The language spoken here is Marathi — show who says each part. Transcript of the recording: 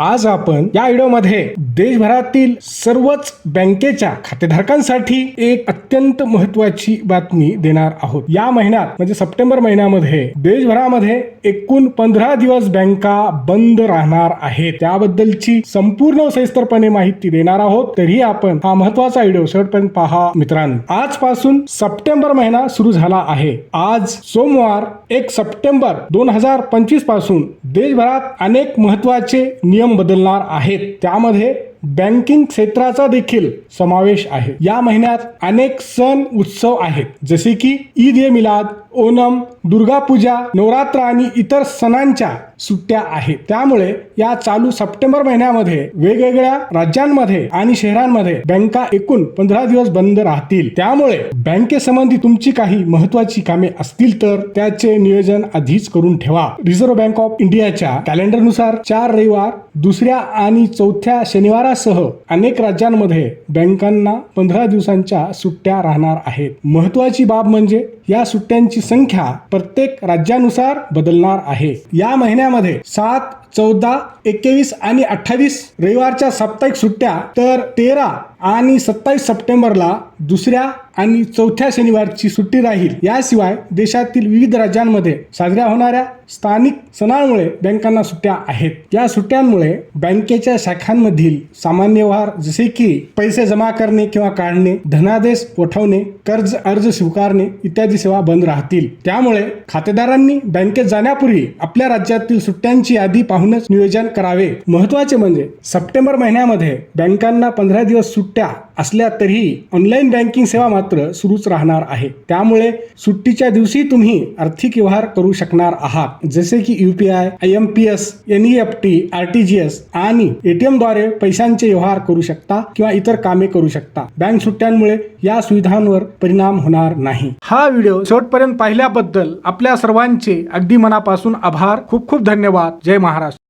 Speaker 1: आज आपण या व्हिडिओमध्ये देशभरातील सर्वच बँकेच्या खातेधारकांसाठी एक अत्यंत महत्वाची बातमी देणार आहोत. या महिन्यात म्हणजे सप्टेंबर महिन्यामध्ये देशभरामध्ये एकूण पंधरा दिवस बँका बंद राहणार आहेत. त्याबद्दलची संपूर्ण सविस्तरपणे माहिती देणार आहोत. तरी आपण हा महत्त्वाचा व्हिडिओ शेवटपर्यंत पहा. मित्रांनो आजपासून सप्टेंबर महिना सुरू झाला आहे. आज सोमवार एक सप्टेंबर दोन हजार पंचवीसपासून देशभरात अनेक महत्त्वाचे नियम बदलणार आहेत. त्यामध्ये बँकिंग क्षेत्राचा देखील समावेश आहे. या महिन्यात अनेक सण उत्सव आहेत. जसे की ईद ए मिलाद ओणम दुर्गा पूजा नवरात्र आणि इतर सणांच्या सुट्ट्या आहेत. त्यामुळे या चालू सप्टेंबर महिन्यामध्ये वेगवेगळ्या राज्यांमध्ये आणि शहरांमध्ये बँका एकूण पंधरा दिवस बंद राहतील. त्यामुळे बँकेसंबंधी तुमची काही महत्वाची कामे असतील तर त्याचे नियोजन आधीच करून ठेवा. रिझर्व्ह बँक ऑफ इंडियाच्या कॅलेंडरनुसार चार रविवार दुसऱ्या आणि चौथ्या शनिवारासह अनेक राज्यांमध्ये बँकांना पंधरा दिवसांच्या सुट्ट्या राहणार आहेत. महत्वाची बाब म्हणजे या सुट्ट्यांची संख्या प्रत्येक राज्यानुसार बदलणार आहे. या महिन्यामध्ये सात चौदा एकवीस आणि अठ्ठावीस रविवारच्या साप्ताहिक सुट्ट्या तर तेरा आणि सत्तावीस सप्टेंबरला दुसऱ्या आणि चौथ्या शनिवारची सुट्टी राहील. याशिवाय देशातील विविध राज्यांमध्ये साजऱ्या होणाऱ्या स्थानिक सणांमुळे बँकांना सुट्ट्या आहेत. या सुट्ट्यांमुळे बँकेच्या शाखांमधील सामान्य व्यवहार जसे की पैसे जमा करणे किंवा काढणे धनादेश उठवणे कर्ज अर्ज स्वीकारणे इत्यादी सेवा बंद राहतील. त्यामुळे खातेदारांनी बँकेत जाण्यापूर्वी आपल्या राज्यातील सुट्ट्यांची यादी पाहूनच नियोजन करावे. महत्त्वाचे म्हणजे सप्टेंबर महिन्यामध्ये बँकांना पंधरा दिवस सुट्ट्या असल्या तरीही ऑनलाईन बँकिंग सेवा मात्र सुरूच राहणार आहे. त्यामुळे सुट्टीच्या दिवशी तुम्ही आर्थिक व्यवहार करू शकणार आहात. जसे की UPI I M P S N E F T R T G S आणि एटीएमद्वारे पैशांचे व्यवहार करू शकता किंवा इतर कामे करू शकता. बँक सुट्ट्यांमुळे या सुविधांवर परिणाम होणार नाही. हा व्हिडिओ शेवटपर्यंत पाहिल्याबद्दल आपल्या सर्वांचे अगदी मनापासून आभार. खूप खूप धन्यवाद. जय महाराष्ट्र.